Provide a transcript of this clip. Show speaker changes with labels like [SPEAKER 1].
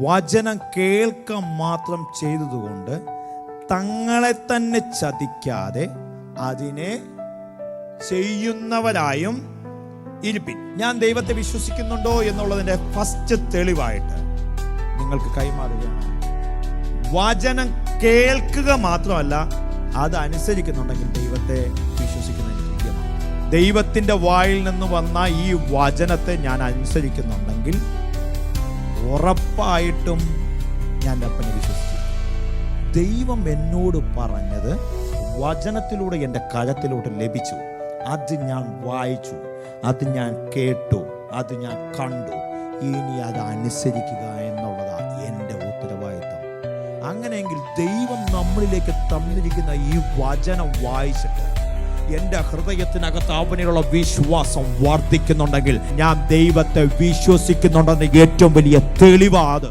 [SPEAKER 1] വചനം കേൾക്ക മാത്രം ചെയ്തതുകൊണ്ട് തങ്ങളെ തന്നെ ചതിക്കാതെ അതിനെ ചെയ്യുന്നവരായും ഇരിപ്പിൻ. ഞാൻ ദൈവത്തെ വിശ്വസിക്കുന്നുണ്ടോ എന്നുള്ളതിന്റെ ഫസ്റ്റ് തെളിവായിട്ട് നിങ്ങൾക്ക് കൈമാറുകയാണ്. വചനം കേൾക്കുക മാത്രമല്ല അത് ദൈവത്തെ വിശ്വസിക്കുന്നതിന് തുല്യമാണ് ദൈവത്തിന്റെ വായിൽ നിന്ന് വന്ന ഈ വചനത്തെ ഞാൻ അനുസരിക്കുന്നുണ്ടെങ്കിൽ ഉറപ്പായിട്ടും ഞാൻ അപ്പനെ വിശ്വസിച്ചു ദൈവം എന്നോട് പറഞ്ഞത് വചനത്തിലൂടെ എന്റെ കഴത്തിലോട്ട് ലഭിച്ചു. അത് ഞാൻ വായിച്ചു. അത് ഞാൻ കേട്ടു. അത് ഞാൻ കണ്ടു. ഇനി അത് അനുസരിക്കുക എന്നുള്ളതാണ് എന്റെ ഉത്തരവാദിത്തം. അങ്ങനെയെങ്കിൽ ദൈവം നമ്മളിലേക്ക് തന്നിരിക്കുന്ന ഈ വചനം വായിച്ചിട്ട് എന്റെ ഹൃദയത്തിനകത്ത് അവനിലുള്ള വിശ്വാസം വർദ്ധിക്കുന്നുണ്ടെങ്കിൽ ഞാൻ ദൈവത്തെ വിശ്വസിക്കുന്നുണ്ടെന്ന് ഏറ്റവും വലിയ തെളിവാത്